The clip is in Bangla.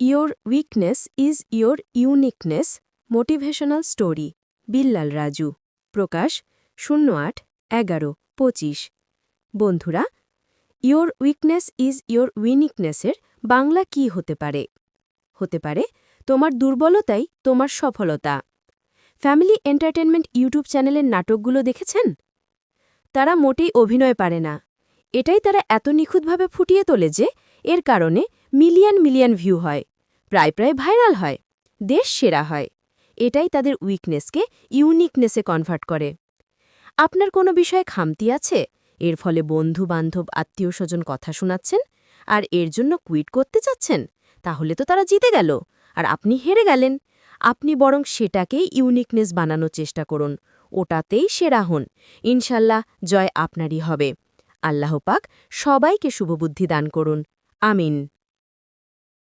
Your weakness is your uniqueness motivational story Billal Raju প্রকাশ শূন্য আট এগারো পঁচিশ। বন্ধুরা ইয়োর উইকনেস ইজ ইয়োর উইনিকনেসের বাংলা কি হতে পারে? হতে পারে, তোমার দুর্বলতাই তোমার সফলতা। ফ্যামিলি এন্টারটেনমেন্ট ইউটিউব চ্যানেলের নাটকগুলো দেখেছেন? তারা মোটেই অভিনয় পারে না। এটাই তারা এত নিখুঁতভাবে ফুটিয়ে তোলে যে, এর কারণে মিলিয়ন মিলিয়ন ভিউ হয়। প্রায় প্রায় ভাইরাল হয়, দেশ সেরা হয়। এটাই তাদের উইকনেসকে, ইউনিকনেসে কনভার্ট করে। আপনার কোনো বিষয়ে খামতি আছে? এর ফলে বন্ধু, বান্ধব, আত্মীয় স্বজন কথা শোনাচ্ছেন, আর এর জন্য কুইট করতে চাচ্ছেন? তাহলে তো তারা জিতে গেল, আর আপনি হেরে গেলেন। আপনি বরং সেটাকেই ইউনিকনেস বানানোর চেষ্টা করুন, ওটাতেই সেরা হন। ইনশাল্লাহ জয় আপনারই হবে। আল্লাহ পাক সবাইকে শুভবুদ্ধি দান করুন। আমিন।